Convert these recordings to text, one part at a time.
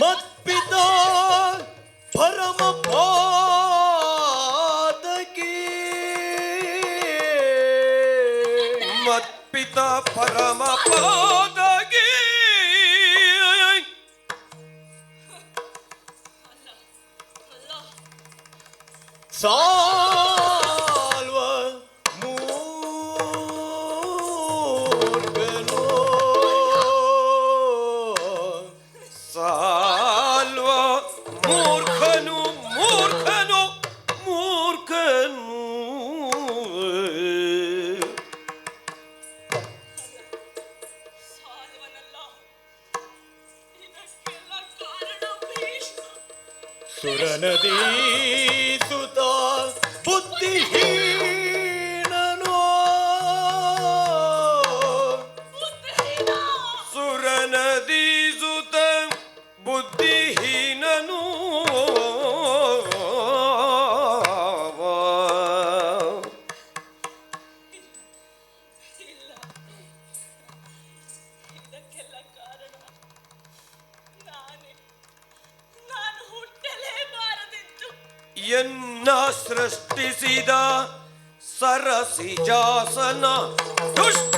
ಮತ್ಪಿತ ಪರಮ ಪಾದಕಿ. ಮತ್ಪಿತ ಪರಮ ಪಾದಗಿ ಸಾಲ್ವ ಸುರನದಿ ಸುತ ಬುದ್ಧಿಹೀನನೋ ಬುದ್ಧಿಹೀನ ಸುರನದಿ ಸುತ ಬುದ್ಧಿಹೀನನು ಎನ್ನ ಸೃಷ್ಟಿಸಿದ ಸರಸಿಜಾಸನ ದುಷ್ಟ.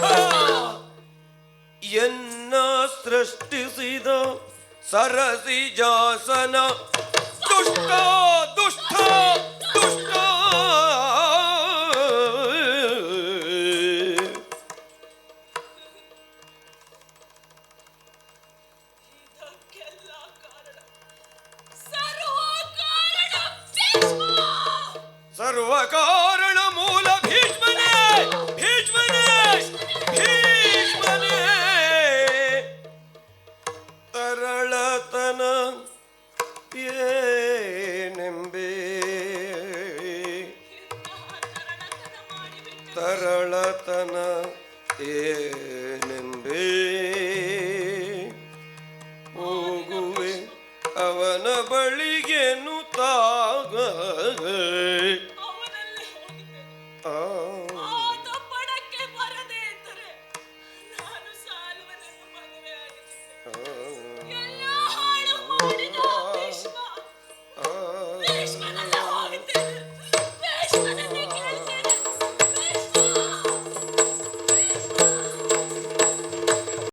ಎನ್ನ ಸೃಷ್ಟಿಸಿದ ಸರಸಿಜಾಸನ ದುಷ್ಟ ದುಷ್ಟ. ಸರ್ವ ಕಾರಣ ಮೂಲ ಭೀಷ್ಮನೇ ಭೀಷ್ಮನೇ ಭೀಷ್ಮನೇ ತರಳತನ ಏನೆಂಬೆ ಇಂತಹ ತರಳತನ ಮಾಡಿಬಿಟ್ಟು ತರಳತನ ಏ